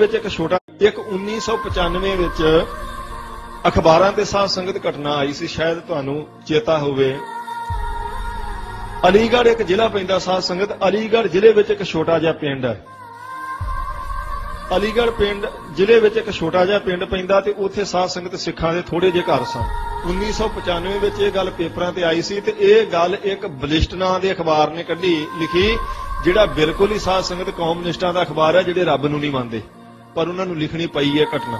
ਵਿੱਚ ਇੱਕ ਛੋਟਾ, ਇੱਕ 1995 ਵਿੱਚ ਅਖਬਾਰਾਂ ਤੇ ਸਾਹ ਸੰਗਤ ਘਟਨਾ ਆਈ ਸੀ। ਸ਼ਾਇਦ ਤੁਹਾਨੂੰ ਚੇਤਾ ਹੋਵੇ। ਅਲੀਗੜ੍ਹ ਇੱਕ ਜ਼ਿਲ੍ਹਾ ਪੈਂਦਾ ਸਾਧ ਸੰਗਤ। ਅਲੀਗੜ੍ਹ ਜ਼ਿਲ੍ਹੇ ਵਿੱਚ ਇੱਕ ਛੋਟਾ ਜਿਹਾ ਪਿੰਡ ਹੈ। ਅਲੀਗੜ੍ਹ ਪਿੰਡ ਜ਼ਿਲ੍ਹੇ ਵਿੱਚ ਇੱਕ ਛੋਟਾ ਜਿਹਾ ਪਿੰਡ ਪੈਂਦਾ ਤੇ ਉੱਥੇ ਸਾਧ ਸੰਗਤ ਸਿੱਖਾਂ ਦੇ ਥੋੜੇ ਜਿਹੇ ਘਰ ਸਨ। 1995 ਵਿੱਚ ਇਹ ਗੱਲ ਪੇਪਰਾਂ ਤੇ ਆਈ ਸੀ ਤੇ ਇਹ ਗੱਲ ਇੱਕ ਬਲਿਸਟ ਨਾਂ ਦੇ ਅਖਬਾਰ ਨੇ ਕੱਢੀ, ਲਿਖੀ, ਜਿਹੜਾ ਬਿਲਕੁਲ ਹੀ ਸਾਧ ਸੰਗਤ ਕੌਮਨਿਸਟਾਂ ਦਾ ਅਖਬਾਰ ਹੈ, ਜਿਹੜੇ ਰੱਬ ਨੂੰ ਨਹੀਂ ਮੰਨਦੇ। ਪਰ ਉਹਨਾਂ ਨੂੰ ਲਿਖਣੀ ਪਈ ਹੈ ਘਟਨਾ।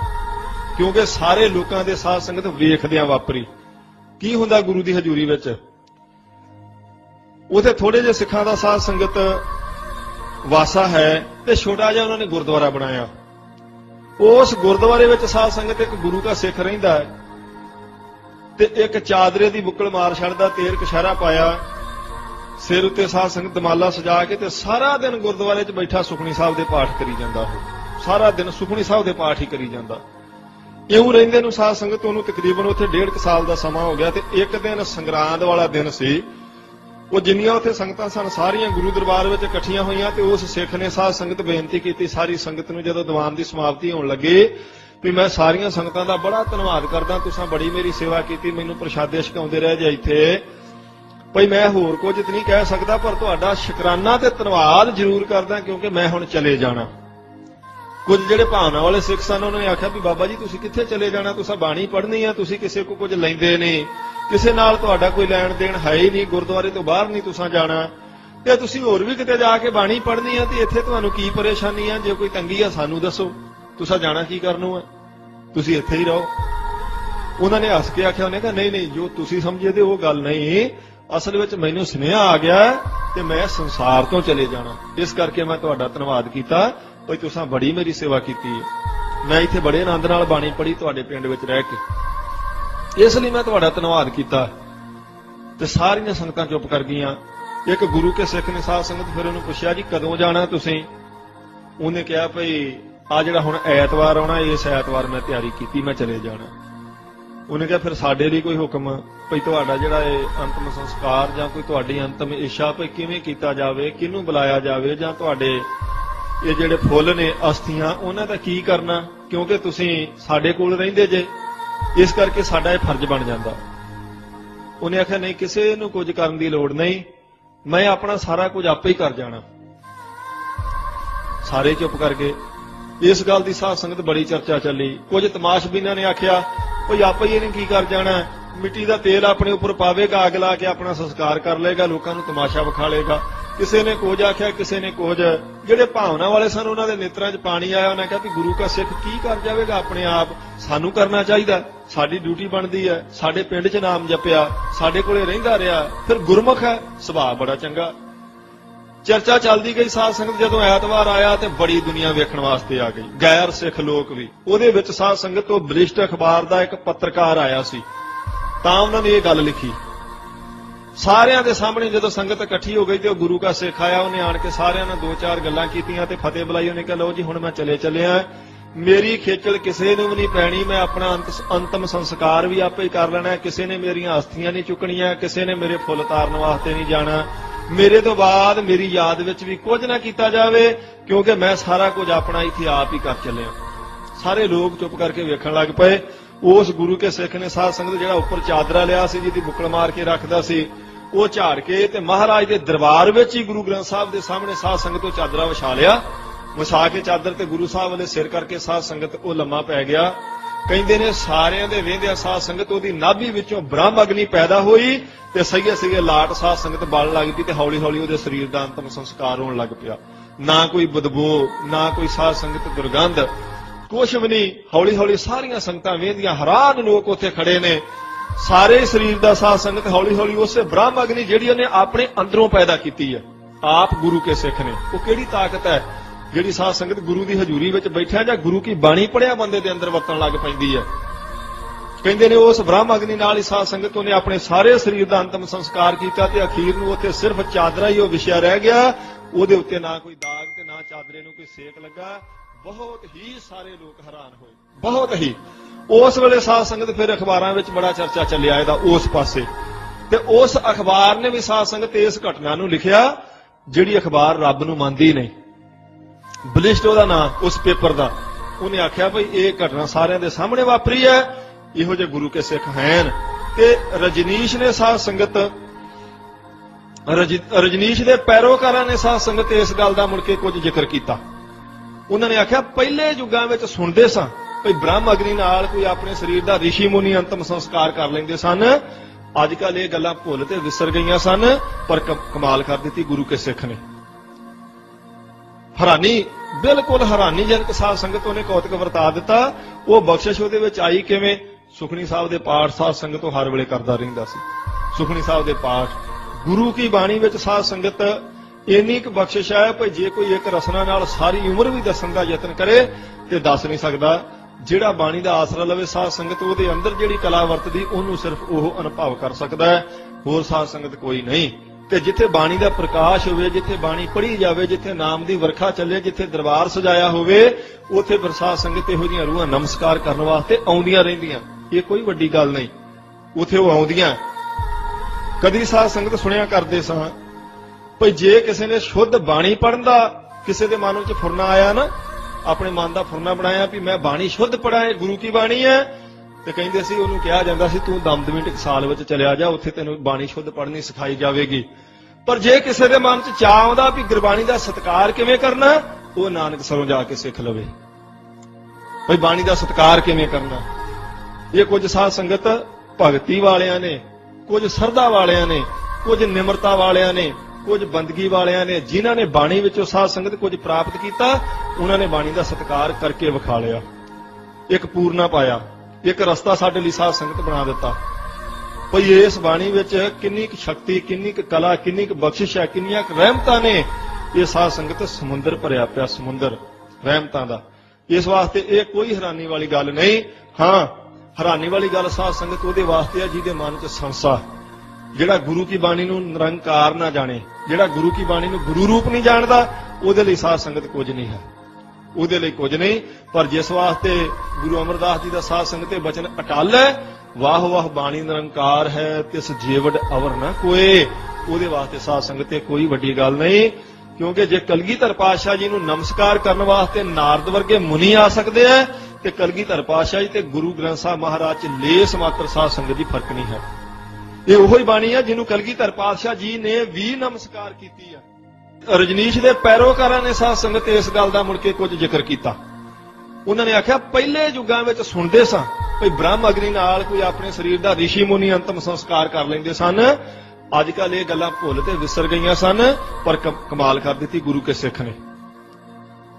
ਕਿਉਂਕਿ ਸਾਰੇ ਲੋਕਾਂ ਦੇ ਸਾਧ ਸੰਗਤ ਵੇਖਦਿਆਂ ਵਾਪਰੀ। ਕੀ ਹੁੰਦਾ ਗੁਰੂ ਦੀ ਹਜ਼ੂਰੀ ਵਿੱਚ? ਉਥੇ ਥੋੜੇ ਜਿਹੇ ਸਿੱਖਾਂ ਦਾ ਸਾਧ ਸੰਗਤ ਵਾਸਾ ਹੈ ਤੇ ਛੋਟਾ ਜਿਹਾ ਉਹਨਾਂ ਨੇ ਗੁਰਦੁਆਰਾ ਬਣਾਇਆ। ਉਸ ਗੁਰਦੁਆਰੇ ਵਿੱਚ ਸਾਧ ਸੰਗਤ ਇੱਕ ਗੁਰੂ ਦਾ ਸਿੱਖ ਰਹਿੰਦਾ ਹੈ ਤੇ ਇੱਕ ਚਾਦਰੇ ਦੀ ਬੁੱਕਲ ਮਾਰ ਛੱਡਦਾ ਤੇਰ ਕਸ਼ਹਿਰਾ ਪਾਇਆ, ਸਿਰ ਉੱਤੇ ਸਾਧ ਸੰਗਤ ਦਮਾਲਾ ਸਜਾ ਕੇ ਤੇ ਸਾਰਾ ਦਿਨ ਗੁਰਦੁਆਰੇ 'ਚ ਬੈਠਾ ਸੁਖਣੀ ਸਾਹਿਬ ਦੇ ਪਾਠ ਕਰੀ ਜਾਂਦਾ ਉਹ। ਸਾਰਾ ਦਿਨ ਸੁਖਣੀ ਸਾਹਿਬ ਦੇ ਪਾਠ ਹੀ ਕਰੀ ਜਾਂਦਾ। ਇਉਂ ਰਹਿੰਦੇ ਨੂੰ ਸਾਧ ਸੰਗਤ, ਉਹਨੂੰ ਤਕਰੀਬਨ ਉੱਥੇ ਡੇਢ ਕੁ ਸਾਲ ਦਾ ਸਮਾਂ ਹੋ ਗਿਆ ਤੇ ਇੱਕ ਦਿਨ ਸੰਗਰਾਂਦ ਵਾਲਾ ਦਿਨ ਸੀ। ਉਹ ਜਿੰਨੀਆਂ ਉੱਥੇ ਸੰਗਤਾਂ ਸਨ, ਸਾਰੀਆਂ ਗੁਰੂ ਦਰਬਾਰ ਵਿੱਚ ਇਕੱਠੀਆਂ ਹੋਈਆਂ ਤੇ ਉਸ ਸਿੱਖ ਨੇ ਸਾਧ ਸੰਗਤ ਬੇਨਤੀ ਕੀਤੀ, ਸਾਰੀ ਸੰਗਤ ਨੂੰ ਜਦੋਂ ਦੀਵਾਨ ਦੀ ਸਮਾਪਤੀ ਹੋਣ ਲੱਗੇ ਵੀ ਮੈਂ ਸਾਰੀਆਂ ਸੰਗਤਾਂ ਦਾ ਬੜਾ ਧੰਨਵਾਦ ਕਰਦਾ, ਤੁਸੀਂ ਬੜੀ ਮੇਰੀ ਸੇਵਾ ਕੀਤੀ, ਮੈਨੂੰ ਪ੍ਰਸ਼ਾਦੇ ਛਕਾਉਂਦੇ ਰਹੇ ਜੇ ਇੱਥੇ। ਭਈ ਮੈਂ ਹੋਰ ਕੁਝ ਨਹੀਂ ਕਹਿ ਸਕਦਾ, ਪਰ ਤੁਹਾਡਾ ਸ਼ੁਕਰਾਨਾ ਤੇ ਧੰਨਵਾਦ ਜ਼ਰੂਰ ਕਰਦਾ ਕਿਉਂਕਿ ਮੈਂ ਹੁਣ ਚਲੇ ਜਾਣਾ। ਕੁਝ ਜਿਹੜੇ ਭਾਵਨਾ ਵਾਲੇ ਸਿੱਖ ਸਨ, ਉਹਨਾਂ ਨੇ ਆਖਿਆ ਵੀ ਬਾਬਾ ਜੀ, ਤੁਸੀਂ ਕਿੱਥੇ ਚਲੇ ਜਾਣਾ? ਤੁਸੀਂ ਬਾਣੀ ਪੜ੍ਹਨੀ ਆ, ਤੁਸੀਂ ਕਿਸੇ ਕੋ ਕੁਝ ਲੈਂਦੇ ਨਹੀਂ। ਕਿਸੇ ਨਾਲ ਤੁਹਾਡਾ ਕੋਈ ਲੈਣ ਦੇਣ ਹੈ ਹੀ ਨਹੀਂ, ਗੁਰਦੁਆਰੇ ਤੋਂ ਬਾਹਰ ਨਹੀਂ ਤੁਸੀਂ ਜਾਣਾ। ਤੇ ਤੁਸੀਂ ਹੋਰ ਵੀ ਕਿਤੇ ਜਾ ਕੇ ਬਾਣੀ ਪੜ੍ਹਨੀ ਆ, ਤੇ ਇੱਥੇ ਤੁਹਾਨੂੰ ਕੀ ਪਰੇਸ਼ਾਨੀ ਆ? ਜੇ ਕੋਈ ਤੰਗੀ ਆ, ਸਾਨੂੰ ਦੱਸੋ। ਤੁਸੀਂ ਜਾਣਾ ਕੀ ਕਰਨ ਨੂੰ ਆ? ਤੁਸੀਂ ਇੱਥੇ ਹੀ ਰਹੋ। ਉਹਨਾਂ ਨੇ ਹੱਸ ਕੇ ਆਖਿਆ, ਉਹਨੇ ਕਿਹਾ, ਨਹੀਂ ਨਹੀਂ, ਜੋ ਤੁਸੀਂ ਸਮਝੇ ਤੇ ਉਹ ਗੱਲ ਨਹੀਂ। ਅਸਲ ਵਿੱਚ ਮੈਨੂੰ ਸੁਨੇਹਾ ਆ ਗਿਆ ਤੇ ਮੈਂ ਸੰਸਾਰ ਤੋਂ ਚਲੇ ਜਾਣਾ। ਇਸ ਕਰਕੇ ਮੈਂ ਤੁਹਾਡਾ ਧੰਨਵਾਦ ਕੀਤਾ। ਭਾਈ ਤੁਸੀਂ ਬੜੀ ਮੇਰੀ ਸੇਵਾ ਕੀਤੀ। ਹੈ ਮੈਂ ਇੱਥੇ ਬੜੇ ਆਨੰਦ ਨਾਲ ਬਾਣੀ ਪੜ੍ਹੀ, ਤੁਹਾਡੇ ਪਿੰਡ ਵਿੱਚ ਰਹਿ ਕੇ। ਇਸ ਲਈ ਮੈਂ ਤੁਹਾਡਾ ਧੰਨਵਾਦ ਕੀਤਾ। ਤੇ ਸਾਰੀਆਂ ਸੰਗਤਾਂ ਚੁੱਪ ਕਰ ਗਈਆਂ। ਇੱਕ ਗੁਰੂ ਕੇ ਸਿੱਖ ਨੇ ਸਾਧ ਸੰਗਤ ਫਿਰ ਉਹਨੂੰ ਪੁੱਛਿਆ, ਜੀ, ਕਦੋਂ ਜਾਣਾ ਤੁਸੀਂ? ਉਹਨੇ ਕਿਹਾ, ਭਈ ਆ ਜਿਹੜਾ ਹੁਣ ਐਤਵਾਰ ਆਉਣਾ, ਇਸ ਐਤਵਾਰ ਮੈਂ ਤਿਆਰੀ ਕੀਤੀ, ਮੈਂ ਚਲੇ ਜਾਣਾ। ਉਹਨੇ ਕਿਹਾ, ਫਿਰ ਸਾਡੇ ਲਈ ਕੋਈ ਹੁਕਮ? ਭਈ, ਤੁਹਾਡਾ ਜਿਹੜਾ ਇਹ ਅੰਤਮ ਸੰਸਕਾਰ ਜਾਂ ਕੋਈ ਤੁਹਾਡੀ ਅੰਤਮ ਇੱਛਾ, ਭਈ, ਕਿਵੇਂ ਕੀਤਾ ਜਾਵੇ? ਕਿਹਨੂੰ ਬੁਲਾਇਆ ਜਾਵੇ? ਜਾਂ ਤੁਹਾਡੇ ਇਹ ਜਿਹੜੇ ਫੁੱਲ ਨੇ, ਅਸਥੀਆਂ, ਉਹਨਾਂ ਦਾ ਕੀ ਕਰਨਾ? ਕਿਉਂਕਿ ਤੁਸੀਂ ਸਾਡੇ ਕੋਲ ਰਹਿੰਦੇ ਜੇ, ਇਸ ਕਰਕੇ ਸਾਡਾ ਇਹ ਫਰਜ਼ ਬਣ ਜਾਂਦਾ। ਉਹਨੇ ਆਖਿਆ, ਨਹੀਂ, ਕਿਸੇ ਨੂੰ ਕੁਝ ਕਰਨ ਦੀ ਲੋੜ ਨਹੀਂ। ਮੈਂ ਆਪਣਾ ਸਾਰਾ ਕੁਝ ਆਪੇ ਹੀ ਕਰ ਜਾਣਾ। ਸਾਰੇ ਚੁੱਪ ਕਰ ਗਏ। ਇਸ ਗੱਲ ਦੀ ਸਾਧ ਸੰਗਤ ਬੜੀ ਚਰਚਾ ਚੱਲੀ। ਕੁਝ ਤਮਾਸ਼ਬੀਨਾਂ ਨੇ ਆਖਿਆ ਕੋਈ ਆਪੇ ਹੀ ਇਹਨੇ ਕੀ ਕਰ ਜਾਣਾ? ਮਿੱਟੀ ਦਾ ਤੇਲ ਆਪਣੇ ਉੱਪਰ ਪਾਵੇਗਾ, ਅਗ ਲਾ ਕੇ ਆਪਣਾ ਸੰਸਕਾਰ ਕਰ ਲਏਗਾ, ਲੋਕਾਂ ਨੂੰ ਤਮਾਸ਼ਾ ਵਿਖਾ ਲਏਗਾ। ਕਿਸੇ ਨੇ ਕੁਝ ਆਖਿਆ, ਕਿਸੇ ਨੇ ਕੁਝ। ਜਿਹੜੇ ਭਾਵਨਾ ਵਾਲੇ ਸਨ, ਉਹਨਾਂ ਦੇ ਨੇਤਰਾਂ 'ਚ ਪਾਣੀ ਆਇਆ, ਉਹਨਾਂ ਕਿਹਾ ਵੀ ਗੁਰੂ ਕਾ ਸਿੱਖ ਕੀ ਕਰ ਜਾਵੇਗਾ? ਆਪਣੇ ਆਪ ਸਾਨੂੰ ਕਰਨਾ ਚਾਹੀਦਾ। ਸਾਡੀ ਡਿਊਟੀ ਬਣਦੀ ਹੈ। ਸਾਡੇ ਪਿੰਡ 'ਚ ਨਾਮ ਜਪਿਆ, ਸਾਡੇ ਕੋਲੇ ਰਹਿੰਦਾ ਰਿਹਾ। ਫਿਰ ਗੁਰਮੁਖ ਹੈ, ਸੁਭਾਅ ਬੜਾ ਚੰਗਾ। ਚਰਚਾ ਚੱਲਦੀ ਗਈ ਸਾਧ ਸੰਗਤ, ਜਦੋਂ ਐਤਵਾਰ ਆਇਆ ਤੇ ਬੜੀ ਦੁਨੀਆ ਵੇਖਣ ਵਾਸਤੇ ਆ ਗਈ। ਗੈਰ ਸਿੱਖ ਲੋਕ ਵੀ। ਉਹਦੇ ਵਿੱਚ ਸਾਧ ਸੰਗਤ ਤੋਂ ਬ੍ਰਿਸ਼ਟ ਅਖਬਾਰ ਦਾ ਇੱਕ ਪੱਤਰਕਾਰ ਆਇਆ ਸੀ। ਤਾਂ ਉਹਨਾਂ ਨੇ ਇਹ ਗੱਲ ਲਿਖੀ। ਸਾਰਿਆਂ ਦੇ ਸਾਹਮਣੇ ਜਦੋਂ ਸੰਗਤ ਇਕੱਠੀ ਹੋ ਗਈ ਤੇ ਉਹ ਗੁਰੂ ਕਾ ਸਿੱਖ ਆਇਆ, ਉਹਨੇ ਆਣ ਕੇ ਸਾਰਿਆਂ ਨਾਲ ਦੋ ਚਾਰ ਗੱਲਾਂ ਕੀਤੀਆਂ ਤੇ ਫਤਿਹ ਬੁਲਾਈ। ਉਹਨੇ ਕਿਹਾ, ਲਓ ਜੀ, ਹੁਣ ਮੈਂ ਚਲੇ ਚੱਲਿਆ। ਮੇਰੀ ਖੇਚਲ ਕਿਸੇ ਨੂੰ ਵੀ ਨਹੀਂ ਪੈਣੀ, ਮੈਂ ਆਪਣਾ ਅੰਤਮ ਸੰਸਕਾਰ ਵੀ ਆਪੇ ਹੀ ਕਰ ਲੈਣਾ ਕਿਸੇ ਨੇ ਮੇਰੀਆਂ ਅਸਥੀਆਂ ਨਹੀਂ ਚੁੱਕਣੀਆਂ, ਕਿਸੇ ਨੇ ਮੇਰੇ ਫੁੱਲ ਤਾਰਨ ਵਾਸਤੇ ਨਹੀਂ ਜਾਣਾ। ਮੇਰੇ ਤੋਂ ਬਾਅਦ ਮੇਰੀ ਯਾਦ ਵਿੱਚ ਵੀ ਕੁਝ ਨਾ ਕੀਤਾ ਜਾਵੇ, ਕਿਉਂਕਿ ਮੈਂ ਸਾਰਾ ਕੁਝ ਆਪਣਾ ਇੱਥੇ ਆਪ ਹੀ ਕਰ ਚੱਲਿਆ। ਸਾਰੇ ਲੋਕ ਚੁੱਪ ਕਰਕੇ ਵੇਖਣ ਲੱਗ ਪਏ। ਉਸ ਗੁਰੂ ਕੇ ਸਿੱਖ ਨੇ ਸਾਧ ਸੰਗਤ ਜਿਹੜਾ ਉੱਪਰ ਚਾਦਰਾ ਲਿਆ ਸੀ, ਜਿਹਦੀ ਬੁੱਕਲ ਮਾਰ ਕੇ ਰੱਖਦਾ ਸੀ, ਉਹ ਝਾੜ ਕੇ ਤੇ ਮਹਾਰਾਜ ਦੇ ਦਰਬਾਰ ਵਿੱਚ ਹੀ ਗੁਰੂ ਗ੍ਰੰਥ ਸਾਹਿਬ ਦੇ ਸਾਹਮਣੇ ਸਾਧ ਸੰਗਤ ਉਹ ਚਾਦਰਾ ਵਿਛਾ ਲਿਆ। ਵਿਛਾ ਕੇ ਚਾਦਰ ਤੇ ਗੁਰੂ ਸਾਹਿਬ ਵਾਲੇ ਸਿਰ ਕਰਕੇ ਸਾਧ ਸੰਗਤ ਉਹ ਲੰਮਾ ਪੈ ਗਿਆ। ਕਹਿੰਦੇ ਨੇ ਸਾਰਿਆਂ ਦੇ ਵੇਂਦਿਆਂ ਸਾਧ ਸੰਗਤ ਉਹਦੀ ਨਾਭੀ ਵਿੱਚੋਂ ਬ੍ਰਹਮ ਅਗਨੀ ਪੈਦਾ ਹੋਈ ਤੇ ਸਹੀਏ ਸਹੀਏ ਲਾਟ ਸਾਧ ਸੰਗਤ ਬਲ ਲੱਗ ਪਈ ਤੇ ਹੌਲੀ ਹੌਲੀ ਉਹਦੇ ਸਰੀਰ ਦਾ ਅੰਤਮ ਸੰਸਕਾਰ ਹੋਣ ਲੱਗ ਪਿਆ। ਨਾ ਕੋਈ ਬਦਬੂ, ਨਾ ਕੋਈ ਸਾਧ ਸੰਗਤ ਦੁਰਗੰਧ ਕੁਛ ਵੀ ਨਹੀਂ ਹੌਲੀ ਹੌਲੀ ਸਾਰੀਆਂ ਸੰਗਤਾਂ ਵੇਂਦੀਆਂ ਹੈਰਾਨ ਲੋਕ ਉੱਥੇ ਖੜੇ ਨੇ। ਸਾਰੇ ਸਰੀਰ ਦਾ ਸਾਹ ਸੰਗਤ ਹੌਲੀ ਹੌਲੀ ਉਸੇ ਬ੍ਰਹਮ ਅਗਨੀ ਜਿਹੜੀ ਉਹਨੇ ਆਪਣੇ ਅੰਦਰੋਂ ਪੈਦਾ ਕੀਤੀ ਹੈ। ਆਪ ਗੁਰੂ ਕੇ ਸਿੱਖ ਨੇ। ਉਹ ਕਿਹੜੀ ਤਾਕਤ ਹੈ? ਜਿਹੜੀ ਸਾਧ ਸੰਗਤ ਗੁਰੂ ਦੀ ਹਜ਼ੂਰੀ ਵਿੱਚ ਬੈਠਿਆ ਜਾਂ ਗੁਰੂ ਕੀ ਬਾਣੀ ਪੜਿਆ ਬੰਦੇ ਦੇ ਅੰਦਰ ਵਰਤਣ ਲੱਗ ਪੈਂਦੀ ਹੈ? ਕਹਿੰਦੇ ਨੇ ਉਸ ਬ੍ਰਹਮ ਅਗਨੀ ਨਾਲ ਹੀ ਸਾਧ ਸੰਗਤ ਉਹਨੇ ਆਪਣੇ ਸਾਰੇ ਸਰੀਰ ਦਾ ਅੰਤਮ ਸੰਸਕਾਰ ਕੀਤਾ ਤੇ ਅਖੀਰ ਨੂੰ ਉੱਥੇ ਸਿਰਫ ਚਾਦਰਾ ਹੀ ਉਹ ਵਿਸ਼ਿਆ ਰਹਿ ਗਿਆ। ਉਹਦੇ ਉੱਤੇ ਨਾ ਕੋਈ ਦਾਗ ਤੇ ਨਾ ਚਾਦਰੇ ਨੂੰ ਕੋਈ ਸੇਕ ਲੱਗਾ। ਬਹੁਤ ਹੀ ਸਾਰੇ ਲੋਕ ਹੈਰਾਨ ਹੋਏ। ਬਹੁਤ ਹੀ। ਉਸ ਵੇਲੇ ਸਾਧ ਸੰਗਤ ਫਿਰ ਅਖਬਾਰਾਂ ਵਿੱਚ ਬੜਾ ਚਰਚਾ ਚੱਲਿਆ ਇਹਦਾ ਉਸ ਪਾਸੇ। ਤੇ ਉਸ ਅਖਬਾਰ ਨੇ ਵੀ ਸਾਧ ਸੰਗਤ ਇਸ ਘਟਨਾ ਨੂੰ ਲਿਖਿਆ, ਜਿਹੜੀ ਅਖਬਾਰ ਰੱਬ ਨੂੰ ਮੰਨਦੀ ਨਹੀਂ। ਬਲਿਸਟ ਉਹਦਾ ਨਾਮ ਉਸ ਪੇਪਰ ਦਾ। ਉਹਨੇ ਆਖਿਆ ਭਈ ਇਹ ਘਟਨਾ ਸਾਰਿਆਂ ਦੇ ਸਾਹਮਣੇ ਵਾਪਰੀ ਹੈ, ਇਹੋ ਜਿਹੇ ਗੁਰੂ ਕੇ ਸਿੱਖ ਹਨ। ਤੇ ਰਜਨੀਸ਼ ਨੇ ਸਾਧ ਸੰਗਤ, ਰਜ- ਰਜਨੀਸ਼ ਦੇ ਪੈਰੋਕਾਰਾਂ ਨੇ ਸਾਧ ਸੰਗਤ ਇਸ ਗੱਲ ਦਾ ਮੁੜ ਕੇ ਕੁਝ ਜ਼ਿਕਰ ਕੀਤਾ। ਉਹਨਾਂ ਨੇ ਆਖਿਆ, ਪਹਿਲੇ ਯੁੱਗਾਂ ਵਿੱਚ ਸੁਣਦੇ ਸਾਂ ਭਈ ਬ੍ਰਹਮ ਅਗਨੀ ਨਾਲ ਕੋਈ ਆਪਣੇ ਸਰੀਰ ਦਾ ਰਿਸ਼ੀ ਮੁਨੀ ਅੰਤਮ ਸੰਸਕਾਰ ਕਰ ਲੈਂਦੇ ਸਨ। ਅੱਜ ਕੱਲ ਇਹ ਗੱਲਾਂ ਭੁੱਲ ਤੇ ਵਿਸਰ ਗਈਆਂ ਸਨ, ਪਰ ਕਮਾਲ ਕਰ ਦਿੱਤੀ ਗੁਰੂ ਕੇ ਸਿੱਖ ਨੇ। ਹੈਰਾਨੀ, ਬਿਲਕੁਲ ਹੈਰਾਨੀਜਨਕ ਸਾਧ ਸੰਗਤ ਉਹਨੇ ਕੌਤਕ ਵਰਤਾ ਦਿੱਤਾ। ਉਹ ਬਖਸ਼ਿਸ਼ ਉਹਦੇ ਵਿੱਚ ਆਈ ਕਿਵੇਂ? ਸੁਖਣੀ ਸਾਹਿਬ ਦੇ ਪਾਠ ਸਾਧ ਸੰਗਤ ਉਹ ਹਰ ਵੇਲੇ ਕਰਦਾ ਰਹਿੰਦਾ ਸੀ। ਸੁਖਣੀ ਸਾਹਿਬ ਦੇ ਪਾਠ, ਗੁਰੂ ਕੀ ਬਾਣੀ ਵਿੱਚ ਸਾਧ ਸੰਗਤ ਇੰਨੀ ਕੁ ਬਖਸ਼ਿਸ਼ ਹੈ ਭਈ ਜੇ ਕੋਈ ਇੱਕ ਰਸਨਾ ਨਾਲ ਸਾਰੀ ਉਮਰ ਵੀ ਦੱਸਣ ਦਾ ਯਤਨ ਕਰੇ ਤੇ ਦੱਸ ਨਹੀਂ ਸਕਦਾ। ਜਿਹੜਾ ਬਾਣੀ ਦਾ ਆਸਰਾ ਲਵੇ, ਸਾਧ ਸੰਗਤ ਉਹਦੇ ਅੰਦਰ ਜਿਹੜੀ ਕਲਾ ਵਰਤਦੀ, ਉਹਨੂੰ ਸਿਰਫ ਉਹ ਅਨੁਭਵ ਕਰ ਸਕਦਾ ਹੈ। ਹੋਰ ਸਾਧ ਸੰਗਤ ਕੋਈ ਨਹੀਂ। ਤੇ ਜਿੱਥੇ ਬਾਣੀ ਦਾ ਪ੍ਰਕਾਸ਼ ਹੋਵੇ, ਜਿੱਥੇ ਬਾਣੀ ਪੜ੍ਹੀ ਜਾਵੇ, ਜਿੱਥੇ ਨਾਮ ਦੀ ਵਰਖਾ ਚੱਲੇ, ਜਿੱਥੇ ਦਰਬਾਰ ਸਜਾਇਆ ਹੋਵੇ, ਉੱਥੇ ਪ੍ਰਸਾਦ ਸੰਗਤ ਇਹੋ ਜਿਹੀਆਂ ਰੂਹਾਂ ਨਮਸਕਾਰ ਕਰਨ ਵਾਸਤੇ ਆਉਂਦੀਆਂ ਰਹਿੰਦੀਆਂ। ਇਹ ਕੋਈ ਵੱਡੀ ਗੱਲ ਨਹੀਂ। ਉੱਥੇ ਉਹ ਆਉਂਦੀਆਂ। ਕਦੀ ਸਾਧ ਸੰਗਤ ਸੁਣਿਆ ਕਰਦੇ ਸਾਂ ਭਈ ਜੇ ਕਿਸੇ ਨੇ ਸ਼ੁੱਧ ਬਾਣੀ ਪੜਨ ਦਾ ਕਿਸੇ ਦੇ ਮਨ ਵਿੱਚ ਫੁਰਨਾ ਆਇਆ ਨਾ, ਆਪਣੇ ਮਨ ਦਾ ਫੁਰਨਾ ਬਣਾਇਆ ਵੀ ਮੈਂ ਬਾਣੀ ਸ਼ੁੱਧ ਪੜਾਂ ਇਹ ਗੁਰੂ ਕੀ ਬਾਣੀ ਹੈ, ਤੇ ਕਹਿੰਦੇ ਸੀ, ਉਹਨੂੰ ਕਿਹਾ ਜਾਂਦਾ ਸੀ, ਤੂੰ ਦਮਦਮੀ ਟਕਸਾਲ ਵਿੱਚ ਚਲਿਆ ਜਾ, ਉੱਥੇ ਤੈਨੂੰ ਬਾਣੀ ਸ਼ੁੱਧ ਪੜ੍ਹਨੀ ਸਿਖਾਈ ਜਾਵੇਗੀ। ਪਰ ਜੇ ਕਿਸੇ ਦੇ ਮਨ 'ਚ ਚਾਹ ਆਉਂਦਾ ਵੀ ਗੁਰਬਾਣੀ ਦਾ ਸਤਿਕਾਰ ਕਿਵੇਂ ਕਰਨਾ, ਉਹ ਨਾਨਕ ਸਰੋਂ ਜਾ ਕੇ ਸਿੱਖ ਲਵੇ। ਭਈ ਬਾਣੀ ਦਾ ਸਤਿਕਾਰ ਕਿਵੇਂ ਕਰਨਾ? ਇਹ ਕੁਝ ਸਾਧ ਸੰਗਤ ਭਗਤੀ ਵਾਲਿਆਂ ਨੇ, ਕੁਝ ਸਰਦਾ ਵਾਲਿਆਂ ਨੇ, ਕੁਝ ਨਿਮਰਤਾ ਵਾਲਿਆਂ ਨੇ ਕੁਝ ਬੰਦਗੀ ਵਾਲਿਆਂ ਨੇ, ਜਿਨ੍ਹਾਂ ਨੇ ਬਾਣੀ ਵਿੱਚੋਂ ਸਾਧ ਸੰਗਤ ਕੁਝ ਪ੍ਰਾਪਤ ਕੀਤਾ, ਉਹਨਾਂ ਨੇ ਬਾਣੀ ਦਾ ਸਤਿਕਾਰ ਕਰਕੇ ਵਿਖਾ ਲਿਆ। ਇੱਕ ਪੂਰਨਾ ਪਾਇਆ, ਇੱਕ ਰਸਤਾ ਸਾਡੇ ਲਈ ਸਾਧ ਸੰਗਤ ਬਣਾ ਦਿੱਤਾ। ਭਈ ਇਸ ਬਾਣੀ ਵਿੱਚ ਕਿੰਨੀ ਕੁ ਸ਼ਕਤੀ, ਕਿੰਨੀ ਕੁ ਕਲਾ, ਕਿੰਨੀ ਕੁ ਬਖਸ਼ਿਸ਼ ਹੈ, ਕਿੰਨੀਆਂ ਕੁ ਰਹਿਮਤਾਂ ਨੇ, ਇਹ ਸਾਧ ਸੰਗਤ ਸਮੁੰਦਰ ਭਰਿਆ ਪਿਆ, ਸਮੁੰਦਰ ਰਹਿਮਤਾਂ ਦਾ। ਇਸ ਵਾਸਤੇ ਇਹ ਕੋਈ ਹੈਰਾਨੀ ਵਾਲੀ ਗੱਲ ਨਹੀਂ। ਹਾਂ, ਹੈਰਾਨੀ ਵਾਲੀ ਗੱਲ ਸਾਧ ਸੰਗਤ ਉਹਦੇ ਵਾਸਤੇ ਆ ਜਿਹਦੇ ਮਨ 'ਚ ਸੰਸਾ ਜਿਹੜਾ ਗੁਰੂ ਕੀ ਬਾਣੀ ਨੂੰ ਨਿਰੰਕਾਰ ਨਾ ਜਾਣੇ, ਜਿਹੜਾ ਗੁਰੂ ਕੀ ਬਾਣੀ ਨੂੰ ਗੁਰੂ ਰੂਪ ਨਹੀਂ ਜਾਣਦਾ, ਉਹਦੇ ਲਈ ਸਾਧ ਸੰਗਤ ਕੁਝ ਨਹੀਂ ਹੈ। ਉਹਦੇ ਲਈ ਕੁਝ ਨਹੀਂ, ਪਰ ਜਿਸ ਵਾਸਤੇ ਗੁਰੂ ਅਮਰਦਾਸ ਜੀ ਦਾ ਸਾਧ ਸੰਗਤ ਤੇ ਬਚਨ ਅਟਲ ਹੈ, ਵਾਹ ਵਾਹ ਬਾਣੀ ਨਿਰੰਕਾਰ ਹੈ, ਤਿਸ ਜੀਵੜ ਅਵਰ ਨਾ ਕੋਏ। ਉਹਦੇ ਵਾਸਤੇ ਸਾਧ ਸੰਗਤ ਤੇ ਕੋਈ ਵੱਡੀ ਗੱਲ ਨਹੀਂ, ਕਿਉਂਕਿ ਜੇ ਕਲਗੀਧਰ ਪਾਤਸ਼ਾਹ ਜੀ ਨੂੰ ਨਮਸਕਾਰ ਕਰਨ ਵਾਸਤੇ ਨਾਰਦ ਵਰਗੇ ਮੁਨੀ ਆ ਸਕਦੇ ਆ ਤੇ ਕਲਗੀਧਰ ਪਾਤਸ਼ਾਹ ਜੀ ਤੇ ਗੁਰੂ ਗ੍ਰੰਥ ਸਾਹਿਬ ਮਹਾਰਾਜ ਚ ਲੇਸ ਮਾਤਰ ਸਾਧ ਸੰਗਤ ਦੀ ਫ਼ਰਕ ਨਹੀਂ ਹੈ। ਇਹ ਉਹੀ ਬਾਣੀ ਹੈ ਜਿਹਨੂੰ ਕਲਗੀਧਰ ਪਾਤਸ਼ਾਹ ਜੀ ਨੇ ਵੀ ਨਮਸਕਾਰ ਕੀਤੀ ਹੈ ਰਜਨੀਸ਼ ਦੇ ਪੈਰੋਕਾਰਾਂ ਨੇ ਸਾਧ ਸੰਗਤ ਇਸ ਗੱਲ ਦਾ ਮੁੜ ਕੇ ਕੁਝ ਜ਼ਿਕਰ ਕੀਤਾ। ਉਹਨਾਂ ਨੇ ਆਖਿਆ, ਪਹਿਲੇ ਯੁੱਗਾਂ ਵਿੱਚ ਸੁਣਦੇ ਸਾਂ ਭਈ ਬ੍ਰਹਮ ਅਗਨੀ ਨਾਲ ਕੋਈ ਆਪਣੇ ਸਰੀਰ ਦਾ ਰਿਸ਼ੀ ਮੁਨੀ ਅੰਤਮ ਸੰਸਕਾਰ ਕਰ ਲੈਂਦੇ ਸਨ। ਅੱਜ ਕੱਲ ਇਹ ਗੱਲਾਂ ਭੁੱਲ ਤੇ ਵਿਸਰ ਗਈਆਂ ਸਨ, ਪਰ ਕਮਾਲ ਕਰ ਦਿੱਤੀ ਗੁਰੂ ਕੇ ਸਿੱਖ ਨੇ।